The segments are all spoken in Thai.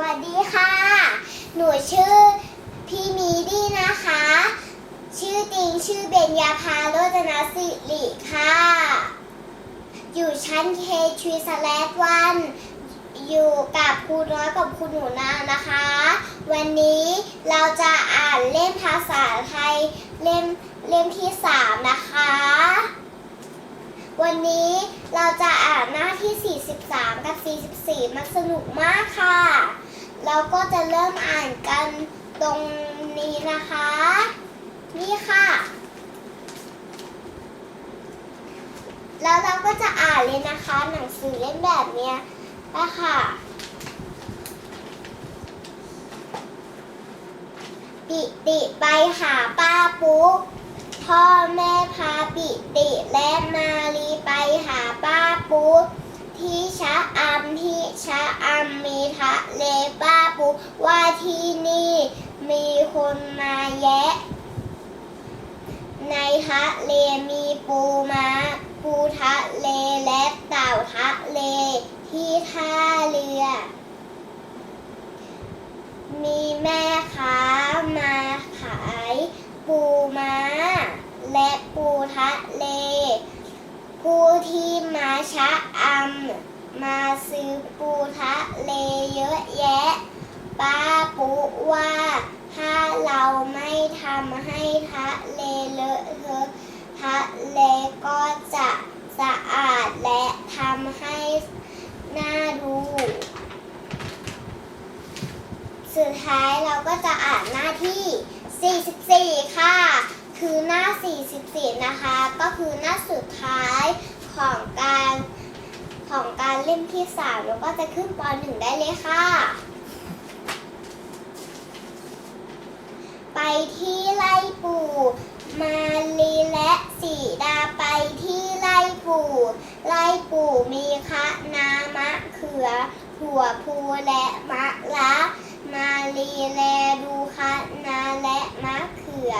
วัสดีค่ะ หนูชื่อพี่มีดี้นะคะ ชื่อจริงชื่อเบญญาภาโรจนสิริค่ะ อยู่ชั้น K3 สแลดวัน อยู่กับครูน้อยกับครูหนูนานะคะ วันนี้เราจะอ่านเล่มภาษาไทยเล่มเล่มที่3นะคะ วันนี้เราจะอ่านหน้าที่ 43 กับ 44 มันสนุกมากค่ะ เราก็จะเริ่มอ่านกันตรงนี้นะคะ นี่ค่ะ แล้วเราก็จะอ่านเลยนะคะ หนังสือเล่มแบบเนี้ยนะคะปิติไปหาป้าปุ๊พ่อแม่พาปิติและมาลีไปหาป้าปุ๊ที่ชะอำที่ชะอำมีทะเลป้าปุ๊ว่า ที่นี่มีคนมาแยะ ในทะเลมีปูม้า ปูทะเลและเต่าทะเลที่ท่าเรือ มีแม่ค้ามาขายปูม้า และปูทะเล ผู้ที่มาชะอำมาซื้อปูทะเลเยอะแยะ ป้าปุว่าถ้าเราไม่ทำให้ทะเลเลอะเทอะทะเลก็จะสะอาดและทำให้น่าดูสุดท้ายเราก็จะอ่านหน้าที่ 44 ค่ะ คือหน้า 44 นะคะ ก็คือหน้าสุดท้ายของการของการเล่มที่ 3 แล้วก็จะขึ้นป .1 ได้เลยค่ะ ไปที่ไร่ปู่ มาลีและสีดาไปที่ไร่ปู่ ไร่ปู่มีคะนามะเขือ หัวพูและมะละ มาลีแลดูคะนาและมะเขือ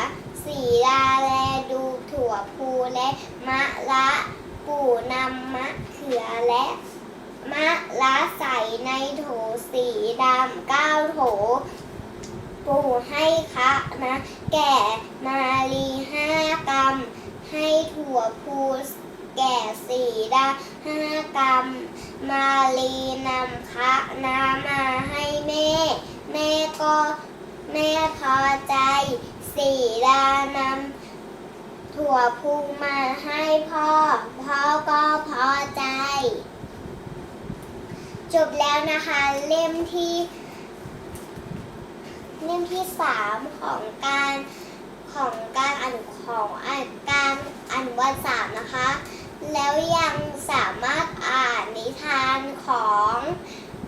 สีดาแลดูถั่วพูและมะละปู่นำมะเขือและมะละใส่ในโถสีดำเก้าโถ ปู่ให้คะนะแก่มาลีห้ากรัมให้ถั่วพูแก่สีดาห้ากรัมมาลีนำคะนามาให้แม่ แม่ก็แม่พอใจ สีดานำถั่วพูมาให้พ่อ พ่อก็พอใจ จบแล้วนะคะเล่มที่ เล่มที่สามของการของการอ่านของอ่านการอ่านวัตสามนะคะ แล้วยังสามารถอ่านนิทานของ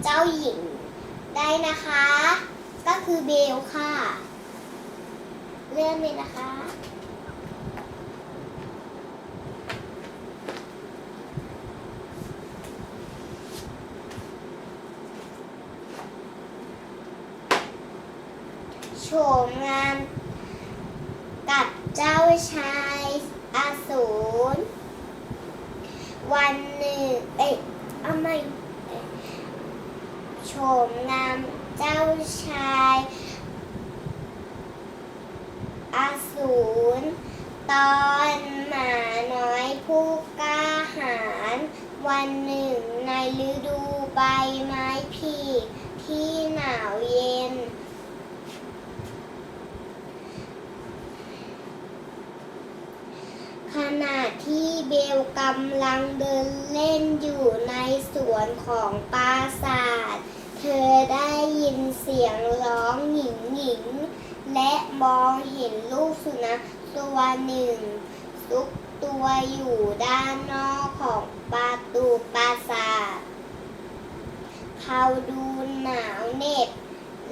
เจ้าหญิงได้นะคะ ก็คือเบลค่ะ เริ่มเลยนะคะ โฉมงามกับเจ้าชายอสูร วันหนึ่งเอ๊ะเอาไม่โฉมงามเจ้าชายอสูร ตอนหมาน้อยผู้กล้าหาญวันหนึ่งในฤดูใบไม้ผลิที่หนาวเย็น ขณะ ที่เบลกำลังเดินเล่นอยู่ในสวนของปราสาท เธอได้ยินเสียงร้องหญิงหญิง และมองเห็นลูกสุนัขตัวหนึ่ง ซุกตัวอยู่ด้านนอกของประตูปราสาท เขาดูหนาวเหน็บ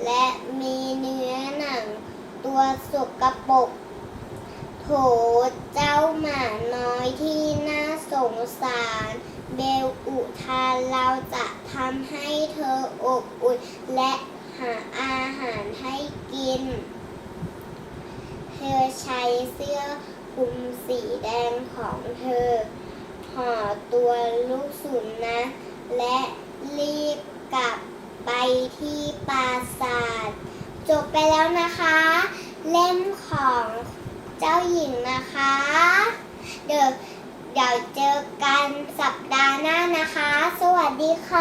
และมีเนื้อหนัง ตัวสกปรก โถเจ้าหมาน้อยที่น่าสงสาร เบลอุทานเราจะทำให้เธออบอุ่นและหาอาหารให้กิน เธอใช้เสื้อคลุมสีแดงของเธอห่อตัวลูกสุนัขและรีบกลับไปที่ปราสาท จบไปแล้วนะคะ เล่มของ เจ้าหญิงนะคะ เดี๋ยวเดี๋ยวเจอกันสัปดาห์หน้านะคะ สวัสดีค่ะ